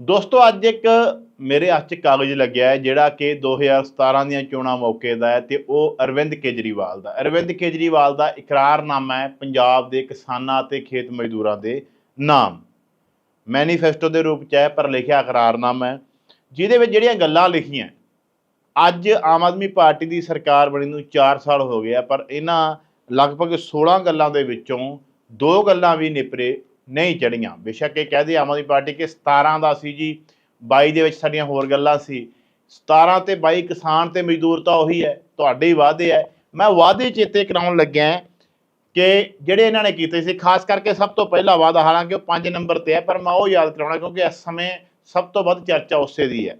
ਦੋਸਤੋ, ਅੱਜ ਇੱਕ ਮੇਰੇ ਹੱਥ 'ਚ ਕਾਗਜ਼ ਲੱਗਿਆ ਹੈ, ਜਿਹੜਾ ਕਿ 2017 ਦੀਆਂ ਚੋਣਾਂ ਮੌਕੇ ਦਾ ਹੈ ਤੇ ਉਹ ਅਰਵਿੰਦ ਕੇਜਰੀਵਾਲ ਦਾ ਅਰਵਿੰਦ ਕੇਜਰੀਵਾਲ ਦਾ ਇਕਰਾਰਨਾਮਾ ਹੈ ਪੰਜਾਬ ਦੇ ਕਿਸਾਨਾਂ ਤੇ ਖੇਤ ਮਜ਼ਦੂਰਾਂ ਦੇ ਨਾਮ। ਮੈਨੀਫੈਸਟੋ ਦੇ ਰੂਪ 'ਚ ਹੈ, ਪਰ ਲਿਖਿਆ ਇਕਰਾਰਨਾਮਾ ਹੈ, ਜਿਹਦੇ ਵਿੱਚ ਜਿਹੜੀਆਂ ਗੱਲਾਂ ਲਿਖੀਆਂ ਅੱਜ ਆਮ ਆਦਮੀ ਪਾਰਟੀ ਦੀ ਸਰਕਾਰ ਬਣੀ ਨੂੰ 4 ਸਾਲ ਹੋ ਗਏ ਆ, ਪਰ ਇਹਨਾਂ ਲਗਭਗ 16 ਗੱਲਾਂ ਦੇ ਵਿੱਚੋਂ ਦੋ ਗੱਲਾਂ ਵੀ ਨਿਪਰੇ ਨਹੀਂ ਚੜੀਆਂ। ਬੇਸ਼ੱਕ ਇਹ ਕਹਦੇ ਆਮ ਆਦਮੀ ਪਾਰਟੀ ਕਿ 17 ਦਾ ਸੀ ਜੀ 22 ਦੇ ਵਿੱਚ ਸਾਡੀਆਂ ਹੋਰ ਗੱਲਾਂ ਸੀ। 17 ਤੇ 22 ਕਿਸਾਨ ਤੇ ਮਜ਼ਦੂਰ ਤਾਂ ਉਹੀ ਹੈ, ਤੁਹਾਡੇ ਹੀ ਵਾਅਦੇ ਹੈ। ਮੈਂ ਵਾਅਦੇ ਚੇਤੇ ਕਰਾਉਣ ਲੱਗਿਆ ਕਿ ਜਿਹੜੇ ਇਹਨਾਂ ਨੇ ਕੀਤੇ ਸੀ, ਖਾਸ ਕਰਕੇ ਸਭ ਤੋਂ ਪਹਿਲਾ ਵਾਅਦਾ, ਹਾਲਾਂਕਿ ਉਹ 5 ਨੰਬਰ ਤੇ ਹੈ, ਪਰ ਮੈਂ ਉਹ ਯਾਦ ਕਰਾਉਣਾ ਕਿਉਂਕਿ ਇਸ ਸਮੇਂ ਸਭ ਤੋਂ ਵੱਧ ਚਰਚਾ ਉਸੇ ਦੀ ਹੈ।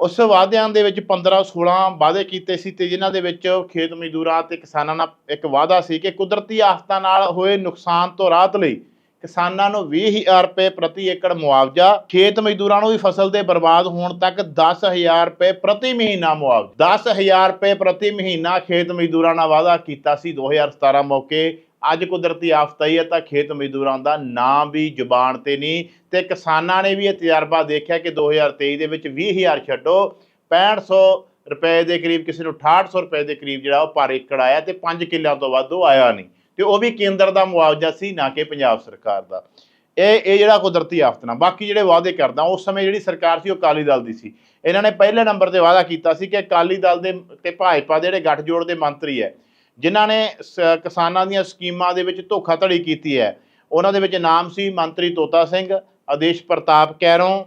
ਉਸ ਵਾਅਦਿਆਂ ਦੇ ਵਿੱਚ 15 16 ਵਾਅਦੇ ਕੀਤੇ ਸੀ ਤੇ ਜਿਨ੍ਹਾਂ ਦੇ ਵਿੱਚ ਖੇਤ ਮਜ਼ਦੂਰਾਂ ਤੇ ਕਿਸਾਨਾਂ ਨਾਲ ਇੱਕ ਵਾਅਦਾ ਸੀ ਕਿ ਕੁਦਰਤੀ ਆਫਤਾਂ ਨਾਲ ਹੋਏ ਨੁਕਸਾਨ ਤੋਂ ਰਾਹਤ ਲਈ ਕਿਸਾਨਾਂ ਨੂੰ 20000 ਰੁਪਏ ਪ੍ਰਤੀ ਏਕੜ ਮੁਆਵਜ਼ਾ, ਖੇਤ ਮਜ਼ਦੂਰਾਂ ਨੂੰ ਵੀ ਫਸਲ ਦੇ ਬਰਬਾਦ ਹੋਣ ਤੱਕ 10000 ਰੁਪਏ ਪ੍ਰਤੀ ਮਹੀਨਾ ਮੁਆਵਜ਼ਾ। 10000 ਰੁਪਏ ਪ੍ਰਤੀ ਮਹੀਨਾ ਖੇਤ ਮਜ਼ਦੂਰਾਂ ਨਾਲ ਵਾਅਦਾ ਕੀਤਾ ਸੀ 2017 ਮੌਕੇ। ਅੱਜ ਕੁਦਰਤੀ ਆਫਤ ਆਈ ਹੈ ਤਾਂ ਖੇਤ ਮਜ਼ਦੂਰਾਂ ਦਾ ਨਾਂ ਵੀ ਜ਼ੁਬਾਨ ਤੇ ਨਹੀਂ ਤੇ ਕਿਸਾਨਾਂ ਨੇ ਵੀ ਇਹ ਤਜਰਬਾ ਦੇਖਿਆ ਕਿ 2023 ਦੇ ਵਿੱਚ 20000 ਛੱਡੋ 6500 ਰੁਪਏ ਦੇ ਕਰੀਬ, ਕਿਸੇ ਨੂੰ 6800 ਰੁਪਏ ਦੇ ਕਰੀਬ ਜਿਹੜਾ ਉਹ ਪਰ ਏਕੜ ਆਇਆ ਤੇ 5 ਕਿੱਲਿਆਂ ਤੋਂ ਵੱਧ ਉਹ ਆਇਆ ਨਹੀਂ। ਤੇ ਉਹ ਵੀ ਕੇਂਦਰ ਦਾ ਮੁਆਵਜ਼ਾ ਸੀ ਨਾ ਕਿ ਪੰਜਾਬ ਸਰਕਾਰ ਦਾ। ਇਹ ਇਹ ਜਿਹੜਾ ਕੁਦਰਤੀ ਆਫਤ ਨਾਲ ਬਾਕੀ ਜਿਹੜੇ ਵਾਅਦੇ ਕਰਦਾ ਉਸ ਸਮੇਂ ਜਿਹੜੀ ਸਰਕਾਰ ਸੀ ਉਹ ਅਕਾਲੀ ਦਲ ਦੀ ਸੀ। ਇਹਨਾਂ ਨੇ ਪਹਿਲੇ ਨੰਬਰ ਤੇ ਵਾਅਦਾ ਕੀਤਾ ਸੀ ਕਿ ਅਕਾਲੀ ਦਲ ਦੇ ਤੇ ਭਾਜਪਾ ਦੇ ਜਿਹੜੇ ਗੱਠਜੋੜ ਦੇ ਮੰਤਰੀ ਹੈ ਜਿਨ੍ਹਾਂ ਨੇ ਸ- ਕਿਸਾਨਾਂ ਦੀਆਂ ਸਕੀਮਾਂ ਦੇ ਵਿੱਚ ਧੋਖਾਧੜੀ ਕੀਤੀ ਹੈ ਉਹਨਾਂ ਦੇ ਵਿੱਚ ਨਾਮ ਸੀ ਮੰਤਰੀ ਤੋਤਾ ਸਿੰਘ ਆਦੇਸ਼ ਪ੍ਰਤਾਪ ਕੈਰੋਂ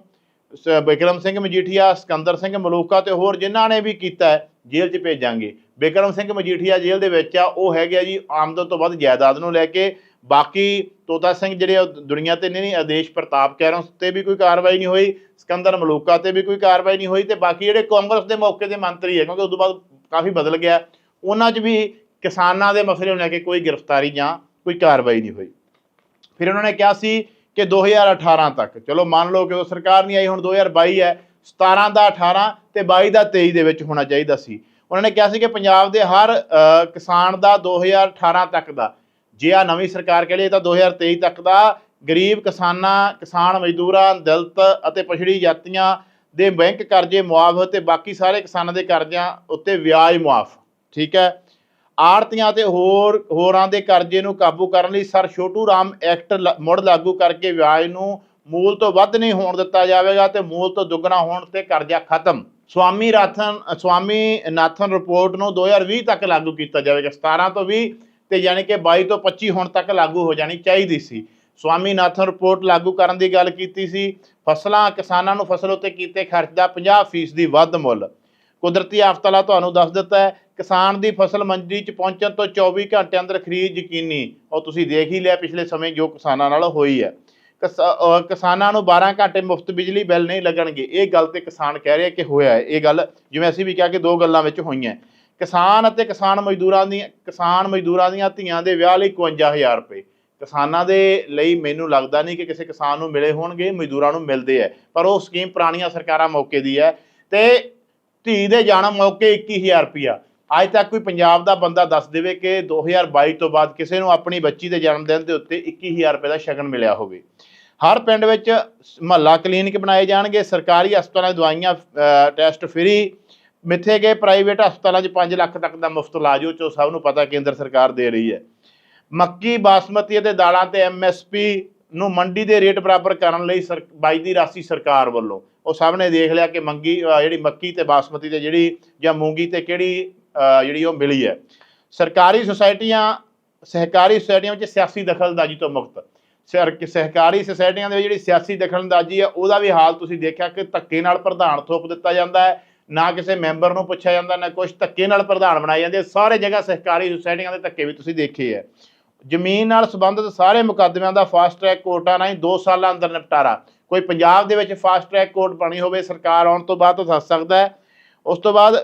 ਸ- ਬਿਕਰਮ ਸਿੰਘ ਮਜੀਠੀਆ ਸਿਕੰਦਰ ਸਿੰਘ ਮਲੂਕਾ ਤੇ ਹੋਰ ਜਿਨ੍ਹਾਂ ਨੇ ਵੀ ਕੀਤਾ ਹੈ, ਜੇਲ੍ਹ 'ਚ ਭੇਜਾਂਗੇ। ਬਿਕਰਮ ਸਿੰਘ ਮਜੀਠੀਆ ਜੇਲ੍ਹ ਦੇ ਵਿੱਚ ਆ, ਉਹ ਹੈਗੇ ਆ ਜੀ, ਆਮਦਨ ਤੋਂ ਵੱਧ ਜਾਇਦਾਦ ਨੂੰ ਲੈ ਕੇ। ਬਾਕੀ ਤੋਤਾ ਸਿੰਘ ਜਿਹੜੇ ਉਹ ਦੁਨੀਆ ਤੇ ਨਹੀਂ ਨਹੀਂ ਆਦੇਸ਼ ਪ੍ਰਤਾਪ ਕੈਰੋਂ ਤੇ ਵੀ ਕੋਈ ਕਾਰਵਾਈ ਨਹੀਂ ਹੋਈ। ਸਿਕੰਦਰ ਮਲੂਕਾ ਤੇ ਵੀ ਕੋਈ ਕਾਰਵਾਈ ਨਹੀਂ ਹੋਈ ਤੇ ਬਾਕੀ ਜਿਹੜੇ ਕਾਂਗਰਸ ਦੇ ਮੌਕੇ ਦੇ ਮੰਤਰੀ ਹੈ ਕਿਉਂਕਿ ਉਸ ਤੋਂ ਬਾਅਦ ਕਾਫੀ ਬਦਲ ਗਿਆ, ਉਹਨਾਂ 'ਚ ਵੀ ਕਿਸਾਨਾਂ ਦੇ ਮਸਲੇ ਨੂੰ ਲੈ ਕੇ ਕੋਈ ਗ੍ਰਿਫਤਾਰੀ ਜਾਂ ਕੋਈ ਕਾਰਵਾਈ ਨਹੀਂ ਹੋਈ। ਫਿਰ ਉਹਨਾਂ ਨੇ ਕਿਹਾ ਸੀ ਕਿ 2018 ਤੱਕ, ਚਲੋ ਮੰਨ ਲਓ ਕਿ ਉਹ ਸਰਕਾਰ ਨਹੀਂ ਆਈ, ਹੁਣ 2022 ਹੈ 17 ਦਾ 18 ਤੇ 22 ਦਾ 23 ਦੇ ਵਿੱਚ ਹੋਣਾ ਚਾਹੀਦਾ ਸੀ। ਉਹਨਾਂ ਨੇ ਕਿਹਾ ਸੀ ਕਿ ਪੰਜਾਬ ਦੇ ਹਰ ਕਿਸਾਨ ਦਾ 2018 ਤੱਕ ਦਾ। ਜੇ ਆ ਨਵੀਂ ਸਰਕਾਰ ਕਹਿ ਲਈ ਤਾਂ 2023 ਤੱਕ ਦਾ ਗਰੀਬ ਕਿਸਾਨਾਂ, ਕਿਸਾਨ ਮਜ਼ਦੂਰਾਂ, ਦਲਿਤ ਅਤੇ ਪਛੜੀ ਜਾਤੀਆਂ ਦੇ ਬੈਂਕ ਕਰਜ਼ੇ ਮੁਆਫ ਤੇ ਬਾਕੀ ਸਾਰੇ ਕਿਸਾਨਾਂ ਦੇ ਕਰਜ਼ਿਆਂ ਉੱਤੇ ਵਿਆਜ ਮੁਆਫ, ਠੀਕ ਹੈ? ਆੜਤੀਆਂ ਤੇ ਹੋਰ, ਹੋਰਾਂ ਦੇ ਕਰਜ਼ੇ ਨੂੰ ਕਾਬੂ ਕਰਨ ਲਈ ਸਰ ਛੋਟੂ ਰਾਮ ਐਕਟ ਲ- ਮੁੜ ਲਾਗੂ ਕਰਕੇ ਵਿਆਜ ਨੂੰ ਮੂਲ ਤੋਂ ਵੱਧ ਨਹੀਂ ਹੋਣ ਦਿੱਤਾ ਜਾਵੇਗਾ ਤੇ ਮੂਲ ਤੋਂ ਦੁੱਗਣਾ ਹੋਣ ਤੇ ਕਰਜ਼ਾ ਖਤਮ। ਸਵਾਮੀ ਰਾਥਨ, ਸਵਾਮੀ ਨਾਥਨ ਰਿਪੋਰਟ ਨੂੰ 2020 ਤੱਕ ਲਾਗੂ ਕੀਤਾ ਜਾਵੇਗਾ 17 ਤੋਂ 20 ਤੇ ਯਾਨੀ ਕਿ 22 ਤੋਂ 25 ਹੁਣ ਤੱਕ ਲਾਗੂ ਹੋ ਜਾਣੀ ਚਾਹੀਦੀ ਸੀ। ਸਵਾਮੀ ਨਾਥਨ ਰਿਪੋਰਟ ਲਾਗੂ ਕਰਨ ਦੀ ਗੱਲ ਕੀਤੀ ਸੀ। ਫਸਲਾਂ, ਕਿਸਾਨਾਂ ਨੂੰ ਫਸਲ ਉੱਤੇ ਕੀਤੇ ਖਰਚ ਦਾ 50% ਦੀ ਵੱਧ ਮੁੱਲ। ਕੁਦਰਤੀ ਆਫ਼ਤਾਲਾ ਤੁਹਾਨੂੰ ਦੱਸ ਦਿੱਤਾ ਹੈ, ਕਿਸਾਨ ਦੀ ਫਸਲ ਮੰਡੀ 'ਚ ਪਹੁੰਚਣ ਤੋਂ 24 ਘੰਟੇ ਅੰਦਰ ਖਰੀਦ ਯਕੀਨੀ। ਉਹ ਤੁਸੀਂ ਦੇਖ ਹੀ ਲਿਆ ਪਿਛਲੇ ਸਮੇਂ ਜੋ ਕਿਸਾਨਾਂ ਨਾਲ ਹੋਈ ਹੈ। ਕਿਸਾਨਾਂ ਨੂੰ 12 ਘੰਟੇ ਮੁਫਤ ਬਿਜਲੀ ਬਿੱਲ ਨਹੀਂ ਲੱਗਣਗੇ। ਇਹ ਗੱਲ ਤੇ ਕਿਸਾਨ ਕਹਿ ਰਹੇ ਕਿ ਹੋਇਆ ਹੈ। ਇਹ ਗੱਲ ਜਿਵੇਂ ਅਸੀਂ ਵੀ ਕਿਹਾ ਕਿ ਦੋ ਗੱਲਾਂ ਵਿੱਚ ਹੋਈਆਂ। ਕਿਸਾਨ ਅਤੇ ਕਿਸਾਨ ਮਜ਼ਦੂਰਾਂ ਦੀ ਕਿਸਾਨ ਮਜ਼ਦੂਰਾਂ ਦੀਆਂ ਧੀਆਂ ਦੇ ਵਿਆਹ ਲਈ 51000 ਰੁਪਏ। ਕਿਸਾਨਾਂ ਦੇ ਲਈ ਮੈਨੂੰ ਲੱਗਦਾ ਨਹੀਂ ਕਿ ਕਿਸੇ ਕਿਸਾਨ ਨੂੰ ਮਿਲੇ ਹੋਣਗੇ, ਮਜ਼ਦੂਰਾਂ ਨੂੰ ਮਿਲਦੇ ਹੈ। ਪਰ ਉਹ ਸਕੀਮ ਪੁਰਾਣੀਆਂ ਸਰਕਾਰਾਂ ਮੌਕੇ ਦੀ ਹੈ ਤੇ ਧੀ ਦੇ ਜਨਮ ਮੌਕੇ 21000 ਰੁਪਿਆ ਅੱਜ ਤੱਕ ਕੋਈ ਪੰਜਾਬ ਦਾ ਬੰਦਾ ਦੱਸ ਦੇਵੇ ਕਿ 2022 ਤੋਂ ਬਾਅਦ ਕਿਸੇ ਨੂੰ ਆਪਣੀ ਬੱਚੀ ਦੇ ਜਨਮ ਦਿਨ ਦੇ ਉੱਤੇ 21000 ਰੁਪਏ ਦਾ ਸ਼ਗਨ ਮਿਲਿਆ ਹੋਵੇ। ਹਰ ਪਿੰਡ ਵਿੱਚ ਮਹੱਲਾ ਕਲੀਨਿਕ ਬਣਾਏ ਜਾਣਗੇ, ਸਰਕਾਰੀ ਹਸਪਤਾਲਾਂ 'ਚ ਦਵਾਈਆਂ ਟੈਸਟ ਫ੍ਰੀ, ਮਿੱਥੇ ਗਏ ਪ੍ਰਾਈਵੇਟ ਹਸਪਤਾਲਾਂ 'ਚ 5 ਲੱਖ ਤੱਕ ਦਾ ਮੁਫਤ ਇਲਾਜ, ਉਹ 'ਚੋਂ ਸਭ ਨੂੰ ਪਤਾ ਕੇਂਦਰ ਸਰਕਾਰ ਦੇ ਰਹੀ ਹੈ। ਮੱਕੀ, ਬਾਸਮਤੀ ਅਤੇ ਦਾਲਾਂ ਤੇ ਐਮਐਸਪੀ ਨੂੰ ਮੰਡੀ ਦੇ ਰੇਟ ਬਰਾਬਰ ਕਰਨ ਲਈ ਸਰ- ਬਾਈ ਦੀ ਰਾਸ਼ੀ ਸਰਕਾਰ ਵੱਲੋਂ। ਉਹ ਸਭ ਨੇ ਦੇਖ ਲਿਆ ਕਿ ਮੰਗੀ ਜਿਹੜੀ ਮੱਕੀ ਤੇ ਬਾਸਮਤੀ ਤੇ ਜਿਹੜੀ ਜਾਂ ਮੂੰਗੀ ਤੇ ਕਿਹੜੀ ਜਿਹੜੀ ਉਹ ਮਿਲੀ ਹੈ। ਸਰਕਾਰੀ ਸੁਸਾਇਟੀਆਂ, ਸਹਿਕਾਰੀ ਸੁਸਾਇਟੀਆਂ ਵਿੱਚ ਸਿਆਸੀ ਦਖਲਅੰਦਾਜ਼ੀ ਤੋਂ ਮੁਕਤ। ਸਰ, ਸਹਿਕਾਰੀ ਸੁਸਾਇਟੀਆਂ ਦੇ ਵਿੱਚ ਜਿਹੜੀ ਸਿਆਸੀ ਦਖਲਅੰਦਾਜ਼ੀ ਹੈ, ਉਹਦਾ ਵੀ ਹਾਲ ਤੁਸੀਂ ਦੇਖਿਆ ਕਿ ਧੱਕੇ ਨਾਲ ਪ੍ਰਧਾਨ ਥੋਪ ਦਿੱਤਾ ਜਾਂਦਾ ਹੈ। ਨਾ ਕਿਸੇ ਮੈਂਬਰ ਨੂੰ ਪੁੱਛਿਆ ਜਾਂਦਾ, ਨਾ ਕੁਝ ਧੱਕੇ ਨਾਲ ਪ੍ਰਧਾਨ ਬਣਾਏ ਜਾਂਦੇ ਸਾਰੇ ਜਗ੍ਹਾ ਸਹਿਕਾਰੀ ਸੁਸਾਇਟੀਆਂ ਦੇ ਧੱਕੇ ਵੀ ਤੁਸੀਂ ਦੇਖੇ ਹੈ। ਜ਼ਮੀਨ ਨਾਲ ਸੰਬੰਧਿਤ ਸਾਰੇ ਮੁਕੱਦਮਿਆਂ ਦਾ ਫਾਸਟ ਟਰੈਕ ਕੋਰਟਾਂ ਰਾਹੀਂ 2 ਸਾਲਾਂ ਅੰਦਰ ਨਿਪਟਾਰਾ। ਕੋਈ ਪੰਜਾਬ ਦੇ ਵਿੱਚ ਫਾਸਟ ਟਰੈਕ ਕੋਰਟ ਬਣੀ ਹੋਵੇ, ਸਰਕਾਰ ਆਉਣ ਤੋਂ ਬਾਅਦ ਤਾਂ ਦੱਸ ਸਕਦਾ ਹੈ। ਉਸ ਤੋਂ ਬਾਅਦ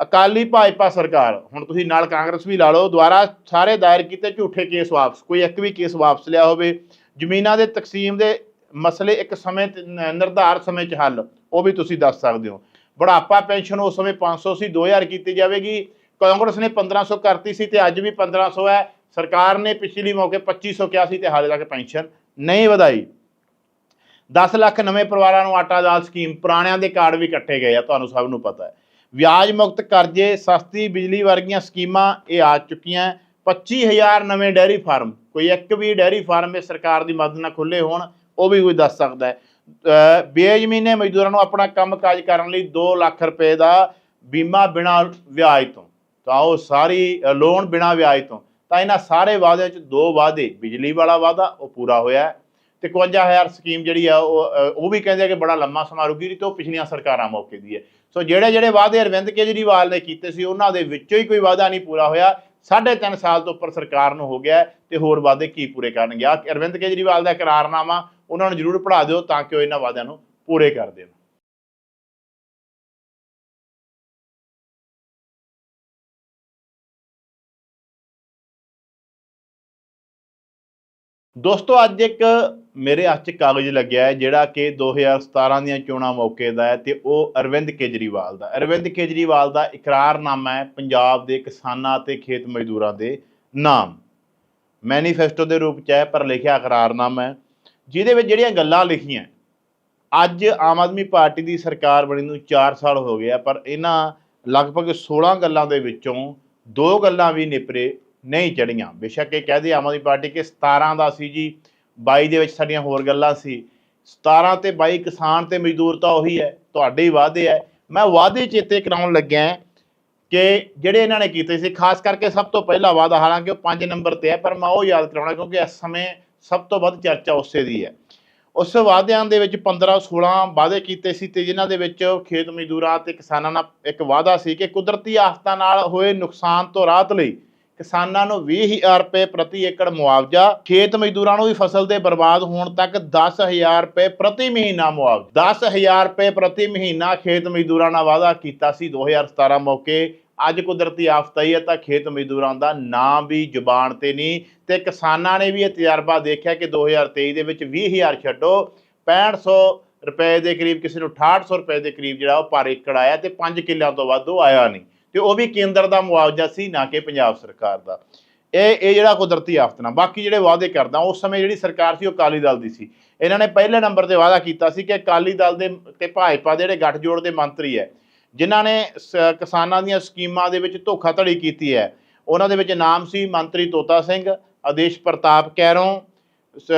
ਅਕਾਲੀ ਭਾਜਪਾ ਸਰਕਾਰ, ਹੁਣ ਤੁਸੀਂ ਨਾਲ ਕਾਂਗਰਸ ਵੀ ਲਾ ਲਓ ਦੁਆਰਾ ਸਾਰੇ ਦਾਇਰ ਕੀਤੇ ਝੂਠੇ ਕੇਸ ਵਾਪਸ, ਕੋਈ ਇੱਕ ਵੀ ਕੇਸ ਵਾਪਸ ਲਿਆ ਹੋਵੇ, ਜ਼ਮੀਨਾਂ ਦੇ ਤਕਸੀਮ ਦੇ ਮਸਲੇ ਇੱਕ ਸਮੇਂ ਤੇ ਨਿਰਧਾਰਤ ਸਮੇਂ 'ਚ ਹੱਲ, ਉਹ ਵੀ ਤੁਸੀਂ ਦੱਸ ਸਕਦੇ ਹੋ। ਬੁਢਾਪਾ ਪੈਨਸ਼ਨ ਉਸ ਸਮੇਂ 500 ਸੀ 2000 ਕੀਤੀ ਜਾਵੇਗੀ, ਕਾਂਗਰਸ ਨੇ 1500 ਕਰਤੀ ਸੀ ਤੇ ਅੱਜ ਵੀ 1500 ਹੈ, ਸਰਕਾਰ ਨੇ ਪਿਛਲੀ ਮੌਕੇ 2500 ਕਿਹਾ ਸੀ ਤੇ ਹਾਲੇ ਤੱਕ ਪੈਨਸ਼ਨ ਨਹੀਂ ਵਧਾਈ। 10 ਲੱਖ ਨਵੇਂ ਪਰਿਵਾਰਾਂ ਨੂੰ ਆਟਾ ਦਾਲ ਸਕੀਮ, ਪੁਰਾਣਿਆਂ ਦੇ ਕਾਰਡ ਵੀ ਕੱਟੇ ਗਏ ਆ, ਤੁਹਾਨੂੰ ਸਭ ਨੂੰ ਪਤਾ ਹੈ। ਵਿਆਜ ਮੁਕਤ ਕਰਜ਼ੇ, ਸਸਤੀ ਬਿਜਲੀ ਵਰਗੀਆਂ ਸਕੀਮਾਂ, ਇਹ ਆ ਚੁੱਕੀਆਂ 25000 ਨਵੇਂ ਡੈਰੀ ਫਾਰਮ। ਕੋਈ ਇੱਕ ਵੀ ਡੈਰੀ ਫਾਰਮ ਇਹ ਸਰਕਾਰ ਦੀ ਮਦਦ ਨਾਲ ਖੁੱਲੇ ਹੋਣ, ਉਹ ਵੀ ਕੋਈ ਦੱਸ ਸਕਦਾ ਹੈ। ਬੇਜ਼ਮੀਨੇ ਮਜ਼ਦੂਰਾਂ ਨੂੰ ਆਪਣਾ ਕੰਮਕਾਜ ਕਰਨ ਲਈ 2 ਲੱਖ ਰੁਪਏ ਦਾ ਬੀਮਾ ਬਿਨਾਂ ਵਿਆਜ ਤੋਂ। ਤਾਂ ਉਹ ਸਾਰੀ ਲੋਨ ਬਿਨਾਂ ਵਿਆਜ ਤੋਂ। ਤਾਂ ਇਹਨਾਂ ਸਾਰੇ ਵਾਅਦਿਆਂ 'ਚ ਦੋ ਵਾਅਦੇ। ਬਿਜਲੀ ਵਾਲਾ ਵਾਅਦਾ, ਉਹ ਪੂਰਾ ਹੋਇਆ ਤੇ 51000 ਸਕੀਮ ਜਿਹੜੀ ਆ, ਉਹ ਉਹ ਵੀ ਕਹਿੰਦੇ ਆ ਕਿ ਬੜਾ ਲੰਮਾ ਸਮਾਂ ਰੁਕੀ ਤੇ ਉਹ ਪਿਛਲੀਆਂ ਸਰਕਾਰਾਂ ਮੌਕੇ ਦੀ ਹੈ। ਸੋ ਜਿਹੜੇ ਜਿਹੜੇ ਵਾਅਦੇ ਅਰਵਿੰਦ ਕੇਜਰੀਵਾਲ ਨੇ ਕੀਤੇ ਸੀ, ਉਹਨਾਂ ਦੇ ਵਿੱਚੋਂ ਹੀ ਕੋਈ ਵਾਅਦਾ ਨਹੀਂ ਪੂਰਾ ਹੋਇਆ। ਸਾਢੇ ਤਿੰਨ ਸਾਲ ਤੋਂ ਉੱਪਰ ਸਰਕਾਰ ਨੂੰ ਹੋ ਗਿਆ ਹੈ ਤੇ ਹੋਰ ਵਾਅਦੇ ਕੀ ਪੂਰੇ ਕਰਨਗੇ? ਆ ਅਰਵਿੰਦ ਕੇਜਰੀਵਾਲ ਦਾ ਇਕਰਾਰਨਾਮਾ, ਉਹਨਾਂ ਨੂੰ ਜ਼ਰੂਰ ਪੜ੍ਹਾ ਦਿਓ ਤਾਂ ਕਿ ਉਹ ਇਹਨਾਂ ਵਾਅਦਿਆਂ ਨੂੰ ਪੂਰੇ ਕਰ ਦੇਣ। ਦੋਸਤੋ, ਅੱਜ ਇੱਕ ਮੇਰੇ ਹੱਥ 'ਚ ਕਾਗਜ਼ ਲੱਗਿਆ ਹੈ, ਜਿਹੜਾ ਕਿ 2017 ਦੀਆਂ ਚੋਣਾਂ ਮੌਕੇ ਦਾ ਹੈ ਤੇ ਉਹ ਅਰਵਿੰਦ ਕੇਜਰੀਵਾਲ ਦਾ ਅਰਵਿੰਦ ਕੇਜਰੀਵਾਲ ਦਾ ਇਕਰਾਰਨਾਮਾ ਹੈ ਪੰਜਾਬ ਦੇ ਕਿਸਾਨਾਂ ਤੇ ਖੇਤ ਮਜ਼ਦੂਰਾਂ ਦੇ ਨਾਮ। ਮੈਨੀਫੈਸਟੋ ਦੇ ਰੂਪ 'ਚ ਹੈ, ਪਰ ਲਿਖਿਆ ਇਕਰਾਰਨਾਮਾ ਹੈ, ਜਿਹਦੇ ਵਿੱਚ ਜਿਹੜੀਆਂ ਗੱਲਾਂ ਲਿਖੀਆਂ ਅੱਜ ਆਮ ਆਦਮੀ ਪਾਰਟੀ ਦੀ ਸਰਕਾਰ ਬਣੀ ਨੂੰ 4 ਸਾਲ ਹੋ ਗਿਆ ਪਰ ਇਹਨਾਂ ਲਗਭਗ 16 ਗੱਲਾਂ ਦੇ ਵਿੱਚੋਂ ਦੋ ਗੱਲਾਂ ਵੀ ਨਿਪਰੇ ਨਹੀਂ ਚੜੀਆਂ। ਬੇਸ਼ੱਕ ਇਹ ਕਹਦੇ ਆਮ ਆਦਮੀ ਪਾਰਟੀ ਕਿ 17 ਦਾ ਸੀ ਜੀ 22 ਦੇ ਵਿੱਚ ਸਾਡੀਆਂ ਹੋਰ ਗੱਲਾਂ ਸੀ। 17 ਤੇ 22 ਕਿਸਾਨ ਤੇ ਮਜ਼ਦੂਰ ਤਾਂ ਉਹੀ ਹੈ, ਤੁਹਾਡੇ ਹੀ ਵਾਅਦੇ ਹੈ। ਮੈਂ ਵਾਅਦੇ ਚੇਤੇ ਕਰਾਉਣ ਲੱਗਿਆ ਕਿ ਜਿਹੜੇ ਇਹਨਾਂ ਨੇ ਕੀਤੇ ਸੀ, ਖਾਸ ਕਰਕੇ ਸਭ ਤੋਂ ਪਹਿਲਾ ਵਾਅਦਾ, ਹਾਲਾਂਕਿ ਉਹ 5 ਨੰਬਰ ਤੇ ਹੈ, ਪਰ ਮੈਂ ਉਹ ਯਾਦ ਕਰਾਉਣਾ ਕਿਉਂਕਿ ਇਸ ਸਮੇਂ ਸਭ ਤੋਂ ਵੱਧ ਚਰਚਾ ਉਸੇ ਦੀ ਹੈ। ਉਸ ਵਾਅਦਿਆਂ ਦੇ ਵਿੱਚ 15 16 ਵਾਅਦੇ ਕੀਤੇ ਸੀ ਤੇ ਜਿਨ੍ਹਾਂ ਦੇ ਵਿੱਚ ਖੇਤ ਮਜ਼ਦੂਰਾਂ ਤੇ ਕਿਸਾਨਾਂ ਨਾਲ ਇੱਕ ਵਾਅਦਾ ਸੀ ਕਿ ਕੁਦਰਤੀ ਆਫਤਾਂ ਨਾਲ ਹੋਏ ਨੁਕਸਾਨ ਤੋਂ ਰਾਹਤ ਲਈ ਕਿਸਾਨਾਂ ਨੂੰ 20000 ਰੁਪਏ ਪ੍ਰਤੀ ਏਕੜ ਮੁਆਵਜ਼ਾ, ਖੇਤ ਮਜ਼ਦੂਰਾਂ ਨੂੰ ਵੀ ਫਸਲ ਦੇ ਬਰਬਾਦ ਹੋਣ ਤੱਕ 10000 ਰੁਪਏ ਪ੍ਰਤੀ ਮਹੀਨਾ ਮੁਆਵਜ਼ਾ। 10000 ਰੁਪਏ ਪ੍ਰਤੀ ਮਹੀਨਾ ਖੇਤ ਮਜ਼ਦੂਰਾਂ ਨਾਲ ਵਾਅਦਾ ਕੀਤਾ ਸੀ 2017 ਮੌਕੇ। ਅੱਜ ਕੁਦਰਤੀ ਆਫਤ ਆਈ ਹੈ ਤਾਂ ਖੇਤ ਮਜ਼ਦੂਰਾਂ ਦਾ ਨਾਂ ਵੀ ਜ਼ੁਬਾਨ ਤੇ ਨਹੀਂ ਤੇ ਕਿਸਾਨਾਂ ਨੇ ਵੀ ਇਹ ਤਜਰਬਾ ਦੇਖਿਆ ਕਿ 2023 ਦੇ ਵਿੱਚ 20000 ਛੱਡੋ 6500 ਰੁਪਏ ਦੇ ਕਰੀਬ, ਕਿਸੇ ਨੂੰ 6800 ਰੁਪਏ ਦੇ ਕਰੀਬ ਜਿਹੜਾ ਉਹ ਪਰ ਏਕੜ ਆਇਆ ਤੇ 5 ਕਿੱਲਿਆਂ ਤੋਂ ਵੱਧ ਉਹ ਆਇਆ ਨਹੀਂ। ਤੇ ਉਹ ਵੀ ਕੇਂਦਰ ਦਾ ਮੁਆਵਜ਼ਾ ਸੀ, ਨਾ ਕਿ ਪੰਜਾਬ ਸਰਕਾਰ ਦਾ। ਇਹ ਇਹ ਜਿਹੜਾ ਕੁਦਰਤੀ ਆਫਤ ਨਾਲ ਬਾਕੀ ਜਿਹੜੇ ਵਾਅਦੇ ਕਰਦਾ, ਉਸ ਸਮੇਂ ਜਿਹੜੀ ਸਰਕਾਰ ਸੀ ਉਹ ਅਕਾਲੀ ਦਲ ਦੀ ਸੀ। ਇਹਨਾਂ ਨੇ ਪਹਿਲੇ ਨੰਬਰ ਤੇ ਵਾਅਦਾ ਕੀਤਾ ਸੀ ਕਿ ਅਕਾਲੀ ਦਲ ਦੇ ਤੇ ਭਾਜਪਾ ਦੇ ਜਿਹੜੇ ਗੱਠਜੋੜ ਦੇ ਮੰਤਰੀ ਹੈ, ਜਿਨ੍ਹਾਂ ਨੇ ਸ- ਕਿਸਾਨਾਂ ਦੀਆਂ ਸਕੀਮਾਂ ਦੇ ਵਿੱਚ ਧੋਖਾਧੜੀ ਕੀਤੀ ਹੈ, ਉਹਨਾਂ ਦੇ ਵਿੱਚ ਨਾਮ ਸੀ ਮੰਤਰੀ ਤੋਤਾ ਸਿੰਘ, ਆਦੇਸ਼ ਪ੍ਰਤਾਪ ਕੈਰੋਂ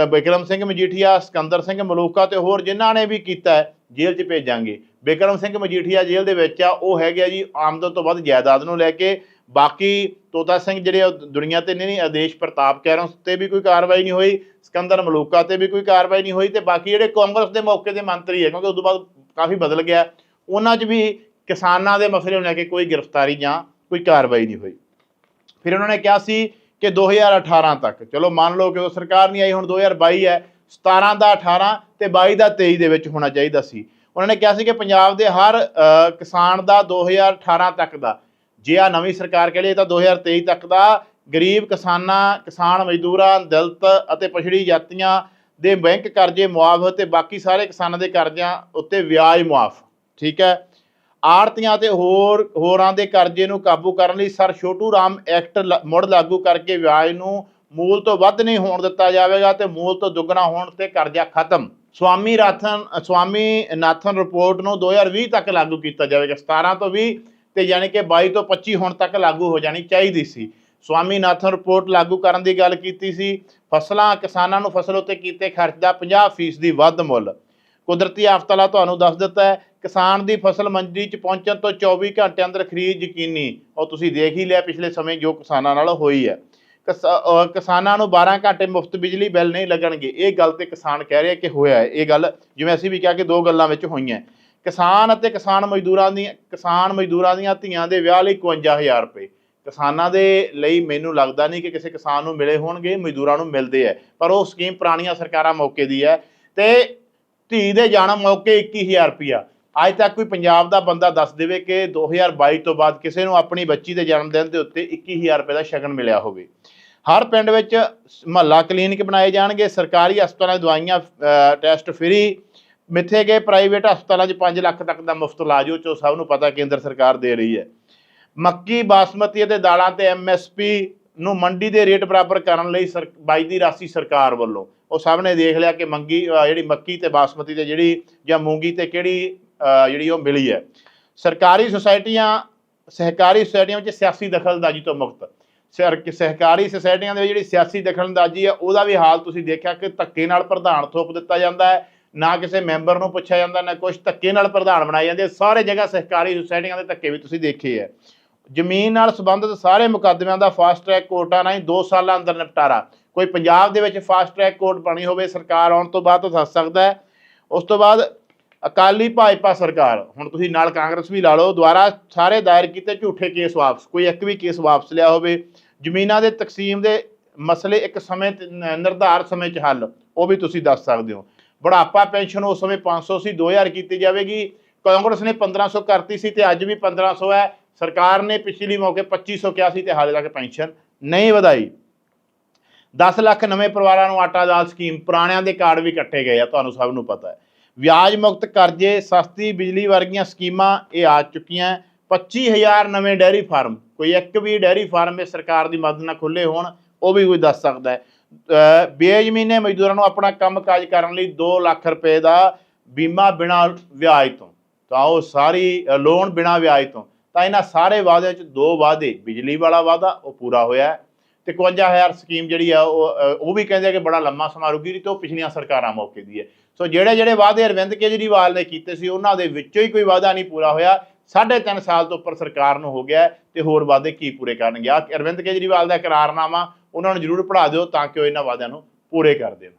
ਬਿਕਰਮ ਸਿੰਘ ਮਜੀਠੀਆ, ਸਕੰਦਰ ਸਿੰਘ ਮਲੂਕਾ ਤੇ ਹੋਰ ਜਿਨ੍ਹਾਂ ਨੇ ਵੀ ਕੀਤਾ ਹੈ, ਜੇਲ੍ਹ 'ਚ ਭੇਜਾਂਗੇ। ਬਿਕਰਮ ਸਿੰਘ ਮਜੀਠੀਆ ਜੇਲ੍ਹ ਦੇ ਵਿੱਚ ਆ, ਉਹ ਹੈਗੇ ਆ ਜੀ ਆਮਦਨ ਤੋਂ ਵੱਧ ਜਾਇਦਾਦ ਨੂੰ ਲੈ ਕੇ। ਬਾਕੀ ਤੋਤਾ ਸਿੰਘ ਜਿਹੜੇ ਉਹ ਦੁਨੀਆ ਤੇ ਨਹੀਂ ਨਹੀਂ ਆਦੇਸ਼ ਪ੍ਰਤਾਪ ਕੈਰੋਂ ਤੇ ਵੀ ਕੋਈ ਕਾਰਵਾਈ ਨਹੀਂ ਹੋਈ। ਸਕੰਦਰ ਮਲੂਕਾ ਤੇ ਵੀ ਕੋਈ ਕਾਰਵਾਈ ਨਹੀਂ ਹੋਈ ਤੇ ਬਾਕੀ ਜਿਹੜੇ ਕਾਂਗਰਸ ਦੇ ਮੌਕੇ ਦੇ ਮੰਤਰੀ ਹੈ, ਕਿਉਂਕਿ ਉਸ ਤੋਂ ਬਾਅਦ ਕਾਫੀ ਬਦਲ ਗਿਆ, ਉਹਨਾਂ 'ਚ ਵੀ ਕਿਸਾਨਾਂ ਦੇ ਮਸਲੇ ਨੂੰ ਲੈ ਕੇ ਕੋਈ ਗ੍ਰਿਫਤਾਰੀ ਜਾਂ ਕੋਈ ਕਾਰਵਾਈ ਨਹੀਂ ਹੋਈ। ਫਿਰ ਉਹਨਾਂ ਨੇ ਕਿਹਾ ਸੀ ਕਿ 2018 ਤੱਕ। ਚਲੋ ਮੰਨ ਲਓ ਕਿ ਉਹ ਸਰਕਾਰ ਨਹੀਂ ਆਈ, ਹੁਣ 2022 ਹੈ 17 ਦਾ 18 ਤੇ 22 ਦਾ 23 ਦੇ ਵਿੱਚ ਹੋਣਾ ਚਾਹੀਦਾ ਸੀ। ਉਹਨਾਂ ਨੇ ਕਿਹਾ ਸੀ ਕਿ ਪੰਜਾਬ ਦੇ ਹਰ ਕਿਸਾਨ ਦਾ 2018 ਤੱਕ ਦਾ। ਜੇ ਆ ਨਵੀਂ ਸਰਕਾਰ ਕਹਿ ਲਈ ਤਾਂ 2023 ਤੱਕ ਦਾ ਗਰੀਬ ਕਿਸਾਨਾਂ, ਕਿਸਾਨ ਮਜ਼ਦੂਰਾਂ, ਦਲਿਤ ਅਤੇ ਪਛੜੀ ਜਾਤੀਆਂ ਦੇ ਬੈਂਕ ਕਰਜ਼ੇ ਮੁਆਫ ਤੇ ਬਾਕੀ ਸਾਰੇ ਕਿਸਾਨਾਂ ਦੇ ਕਰਜ਼ਿਆਂ ਉੱਤੇ ਵਿਆਜ ਮੁਆਫ। ਠੀਕ ਹੈ? ਆੜਤੀਆਂ ਤੇ ਹੋਰ, ਹੋਰਾਂ ਦੇ ਕਰਜ਼ੇ ਨੂੰ ਕਾਬੂ ਕਰਨ ਲਈ ਸਰ ਛੋਟੂ ਰਾਮ ਐਕਟ ਲ- ਮੁੜ ਲਾਗੂ ਕਰਕੇ ਵਿਆਜ ਨੂੰ ਮੂਲ ਤੋਂ ਵੱਧ ਨਹੀਂ ਹੋਣ ਦਿੱਤਾ ਜਾਵੇਗਾ ਤੇ ਮੂਲ ਤੋਂ ਦੁੱਗਣਾ ਹੋਣ ਤੇ ਕਰਜ਼ਾ ਖਤਮ। ਸਵਾਮੀ ਰਾਥਨ, ਸਵਾਮੀ ਨਾਥਨ ਰਿਪੋਰਟ ਨੂੰ 2020 ਤੱਕ ਲਾਗੂ ਕੀਤਾ ਜਾਵੇਗਾ। 17 ਤੋਂ 20 ਤੇ ਯਾਨੀ ਕਿ 22 ਤੋਂ 25 ਹੁਣ ਤੱਕ ਲਾਗੂ ਹੋ ਜਾਣੀ ਚਾਹੀਦੀ ਸੀ। ਸਵਾਮੀ ਨਾਥਨ ਰਿਪੋਰਟ ਲਾਗੂ ਕਰਨ ਦੀ ਗੱਲ ਕੀਤੀ ਸੀ। ਫਸਲਾਂ, ਕਿਸਾਨਾਂ ਨੂੰ ਫਸਲ ਉੱਤੇ ਕੀਤੇ ਖਰਚ ਦਾ 50% ਦੀ ਵੱਧ ਮੁੱਲ। ਕੁਦਰਤੀ ਆਫਤਾਂ ਤੁਹਾਨੂੰ ਦੱਸ ਦਿੱਤਾ ਹੈ ਕਿਸਾਨ ਦੀ ਫਸਲ ਮੰਡੀ 'ਚ ਪਹੁੰਚਣ ਤੋਂ 24 ਘੰਟੇ ਅੰਦਰ ਖਰੀਦ ਯਕੀਨੀ। ਉਹ ਤੁਸੀਂ ਦੇਖ ਹੀ ਲਿਆ ਪਿਛਲੇ ਸਮੇਂ ਜੋ ਕਿਸਾਨਾਂ ਨਾਲ ਹੋਈ ਹੈ। ਕਿਸਾਨਾਂ ਨੂੰ 12 ਘੰਟੇ ਮੁਫਤ ਬਿਜਲੀ ਬਿੱਲ ਨਹੀਂ ਲੱਗਣਗੇ। ਇਹ ਗੱਲ ਤੇ ਕਿਸਾਨ ਕਹਿ ਰਿਹਾ ਕਿ ਹੋਇਆ ਹੈ। ਇਹ ਗੱਲ ਜਿਵੇਂ ਅਸੀਂ ਵੀ ਕਿਹਾ ਕਿ ਦੋ ਗੱਲਾਂ ਵਿੱਚ ਹੋਈਆਂ। ਕਿਸਾਨ ਅਤੇ ਕਿਸਾਨ ਮਜ਼ਦੂਰਾਂ ਦੀਆਂ, ਕਿਸਾਨ ਮਜ਼ਦੂਰਾਂ ਦੀਆਂ ਧੀਆਂ ਦੇ ਵਿਆਹ ਲਈ 51000 ਰੁਪਏ। ਕਿਸਾਨਾਂ ਦੇ ਲਈ ਮੈਨੂੰ ਲੱਗਦਾ ਨਹੀਂ ਕਿ ਕਿਸੇ ਕਿਸਾਨ ਨੂੰ ਮਿਲੇ ਹੋਣਗੇ, ਮਜ਼ਦੂਰਾਂ ਨੂੰ ਮਿਲਦੇ ਹੈ। ਪਰ ਉਹ ਸਕੀਮ ਪੁਰਾਣੀਆਂ ਸਰਕਾਰਾਂ ਮੌਕੇ ਦੀ ਹੈ ਤੇ ਧੀ ਦੇ ਜਾਣ ਮੌਕੇ 21000 ਰੁਪਿਆ ਅੱਜ ਤੱਕ ਕੋਈ ਪੰਜਾਬ ਦਾ ਬੰਦਾ ਦੱਸ ਦੇਵੇ ਕਿ 2022 ਤੋਂ ਬਾਅਦ ਕਿਸੇ ਨੂੰ ਆਪਣੀ ਬੱਚੀ ਦੇ ਜਨਮ ਦਿਨ ਦੇ ਉੱਤੇ 21000 ਰੁਪਏ ਦਾ ਸ਼ਗਨ ਮਿਲਿਆ ਹੋਵੇ। ਹਰ ਪਿੰਡ ਵਿੱਚ ਮਹੱਲਾ ਕਲੀਨਿਕ ਬਣਾਏ ਜਾਣਗੇ, ਸਰਕਾਰੀ ਹਸਪਤਾਲਾਂ 'ਚ ਦਵਾਈਆਂ ਟੈਸਟ ਫ੍ਰੀ, ਮਿੱਥੇ ਗਏ ਪ੍ਰਾਈਵੇਟ ਹਸਪਤਾਲਾਂ 'ਚ 5 ਲੱਖ ਤੱਕ ਦਾ ਮੁਫਤ ਇਲਾਜ, ਉਹ ਚੋ ਸਭ ਨੂੰ ਪਤਾ ਕੇਂਦਰ ਸਰਕਾਰ ਦੇ ਰਹੀ ਹੈ। ਮੱਕੀ, ਬਾਸਮਤੀ ਅਤੇ ਦਾਲਾਂ ਤੇ ਐਮਐਸਪੀ ਨੂੰ ਮੰਡੀ ਦੇ ਰੇਟ ਬਰਾਬਰ ਕਰਨ ਲਈ ਸਰ- ਬਾਈ ਦੀ ਰਾਸ਼ੀ ਸਰਕਾਰ ਵੱਲੋਂ। ਉਹ ਸਭ ਨੇ ਦੇਖ ਲਿਆ ਕਿ ਮੰਗੀ ਜਿਹੜੀ ਮੱਕੀ ਤੇ ਬਾਸਮਤੀ ਤੇ ਜਿਹੜੀ ਜਾਂ ਮੂੰਗੀ ਤੇ ਕਿਹੜੀ ਜਿਹੜੀ ਉਹ ਮਿਲੀ ਹੈ। ਸਰਕਾਰੀ ਸੁਸਾਇਟੀਆਂ, ਸਹਿਕਾਰੀ ਸੁਸਾਇਟੀਆਂ ਵਿੱਚ ਸਿਆਸੀ ਦਖਲਅੰਦਾਜ਼ੀ ਤੋਂ ਮੁਕਤ। ਸਰ ਸਹਿਕਾਰੀ ਸੁਸਾਇਟੀਆਂ ਦੇ ਵਿੱਚ ਜਿਹੜੀ ਸਿਆਸੀ ਦਖਲਅੰਦਾਜ਼ੀ ਹੈ, ਉਹਦਾ ਵੀ ਹਾਲ ਤੁਸੀਂ ਦੇਖਿਆ ਕਿ ਧੱਕੇ ਨਾਲ ਪ੍ਰਧਾਨ ਥੋਪ ਦਿੱਤਾ ਜਾਂਦਾ ਹੈ। ਨਾ ਕਿਸੇ ਮੈਂਬਰ ਨੂੰ ਪੁੱਛਿਆ ਜਾਂਦਾ, ਨਾ ਕੁਝ ਧੱਕੇ ਨਾਲ ਪ੍ਰਧਾਨ ਬਣਾਏ ਜਾਂਦੇ। ਸਾਰੇ ਜਗ੍ਹਾ ਸਹਿਕਾਰੀ ਸੁਸਾਇਟੀਆਂ ਦੇ ਧੱਕੇ ਵੀ ਤੁਸੀਂ ਦੇਖੇ ਹੈ। ਜ਼ਮੀਨ ਨਾਲ ਸੰਬੰਧਿਤ ਸਾਰੇ ਮੁਕੱਦਮਿਆਂ ਦਾ ਫਾਸਟ ਟਰੈਕ ਕੋਰਟਾਂ ਰਾਹੀਂ 2 ਸਾਲਾਂ ਅੰਦਰ ਨਿਪਟਾਰਾ। ਕੋਈ ਪੰਜਾਬ ਦੇ ਵਿੱਚ ਫਾਸਟ ਟਰੈਕ ਕੋਰਟ ਬਣੀ ਹੋਵੇ, ਸਰਕਾਰ ਆਉਣ ਤੋਂ ਬਾਅਦ ਤਾਂ ਦੱਸ ਸਕਦਾ ਹੈ। ਉਸ ਤੋਂ ਬਾਅਦ ਅਕਾਲੀ ਭਾਜਪਾ ਸਰਕਾਰ, ਹੁਣ ਤੁਸੀਂ ਨਾਲ ਕਾਂਗਰਸ ਵੀ ਲਾ ਲਓ, ਦੁਆਰਾ ਸਾਰੇ ਦਾਇਰ ਕੀਤੇ ਝੂਠੇ ਕੇਸ ਵਾਪਸ, ਕੋਈ ਇੱਕ ਵੀ ਕੇਸ ਵਾਪਸ ਲਿਆ ਹੋਵੇ, ਜ਼ਮੀਨਾਂ ਦੇ ਤਕਸੀਮ ਦੇ ਮਸਲੇ ਇੱਕ ਸਮੇਂ ਤੇ ਨ- ਸਮੇਂ 'ਚ ਹੱਲ, ਉਹ ਵੀ ਤੁਸੀਂ ਦੱਸ ਸਕਦੇ ਹੋ। ਬੁਢਾਪਾ ਪੈਨਸ਼ਨ ਉਸ ਸਮੇਂ 500 ਸੀ 2000 ਕੀਤੀ ਜਾਵੇਗੀ, ਕਾਂਗਰਸ ਨੇ 1500 ਕਰਤੀ ਸੀ ਤੇ ਅੱਜ ਵੀ 1500 ਹੈ, ਸਰਕਾਰ ਨੇ ਪਿਛਲੀ ਮੌਕੇ 2500 ਕਿਹਾ ਸੀ ਤੇ ਹਾਲੇ ਤੱਕ ਪੈਨਸ਼ਨ ਨਹੀਂ ਵਧਾਈ। 10 ਲੱਖ ਨਵੇਂ ਪਰਿਵਾਰਾਂ ਨੂੰ ਆਟਾ ਦਾਲ ਸਕੀਮ, ਪੁਰਾਣਿਆਂ ਦੇ ਕਾਰਡ ਵੀ ਕੱਟੇ ਗਏ ਆ, ਤੁਹਾਨੂੰ ਸਭ ਨੂੰ ਪਤਾ ਹੈ। ਵਿਆਜ ਮੁਕਤ ਕਰਜ਼ੇ, ਸਸਤੀ ਬਿਜਲੀ ਵਰਗੀਆਂ ਸਕੀਮਾਂ, ਇਹ ਆ ਚੁੱਕੀਆਂ। 25000 ਨਵੇਂ ਡੈਰੀ ਫਾਰਮ। ਕੋਈ ਇੱਕ ਵੀ ਡੈਰੀ ਫਾਰਮ ਇਹ ਸਰਕਾਰ ਦੀ ਮਦਦ ਨਾਲ ਖੁੱਲੇ ਹੋਣ, ਉਹ ਵੀ ਕੋਈ ਦੱਸ ਸਕਦਾ ਹੈ। ਬੇਜ਼ਮੀਨੇ ਮਜ਼ਦੂਰਾਂ ਨੂੰ ਆਪਣਾ ਕੰਮਕਾਜ ਕਰਨ ਲਈ 2 ਲੱਖ ਰੁਪਏ ਦਾ ਬੀਮਾ ਬਿਨਾਂ ਵਿਆਜ ਤੋਂ। ਤਾਂ ਉਹ ਸਾਰੀ ਲੋਨ ਬਿਨਾਂ ਵਿਆਜ ਤੋਂ। ਤਾਂ ਇਹਨਾਂ ਸਾਰੇ ਵਾਅਦਿਆਂ 'ਚ ਦੋ ਵਾਅਦੇ। ਬਿਜਲੀ ਵਾਲਾ ਵਾਅਦਾ, ਉਹ ਪੂਰਾ ਹੋਇਆ ਹੈ। ਤੇ 51000 ਸਕੀਮ ਜਿਹੜੀ ਆ, ਉਹ ਉਹ ਵੀ ਕਹਿੰਦੇ ਆ ਕਿ ਬੜਾ ਲੰਮਾ ਸਮਾਂ ਰੁਕੀ ਰਹੀ ਤੇ ਉਹ ਪਿਛਲੀਆਂ ਸਰਕਾਰਾਂ ਮੌਕੇ ਦੀ ਹੈ। ਸੋ ਜਿਹੜੇ ਜਿਹੜੇ ਵਾਅਦੇ ਅਰਵਿੰਦ ਕੇਜਰੀਵਾਲ ਨੇ ਕੀਤੇ ਸੀ, ਉਹਨਾਂ ਦੇ ਵਿੱਚੋਂ ਹੀ ਕੋਈ ਵਾਅਦਾ ਨਹੀਂ ਪੂਰਾ ਹੋਇਆ। ਸਾਢੇ ਤਿੰਨ ਸਾਲ ਤੋਂ ਉੱਪਰ ਸਰਕਾਰ ਨੂੰ ਹੋ ਗਿਆ ਹੈ ਤੇ ਹੋਰ ਵਾਅਦੇ ਕੀ ਪੂਰੇ ਕਰਨਗੇ? ਆ ਅਰਵਿੰਦ ਕੇਜਰੀਵਾਲ ਦਾ ਇਕਰਾਰਨਾਮਾ, ਉਹਨਾਂ ਨੂੰ ਜ਼ਰੂਰ ਪੜ੍ਹਾ ਦਿਓ ਤਾਂ ਕਿ ਉਹ ਇਹਨਾਂ ਵਾਅਦਿਆਂ ਨੂੰ ਪੂਰੇ ਕਰ ਦੇਣ।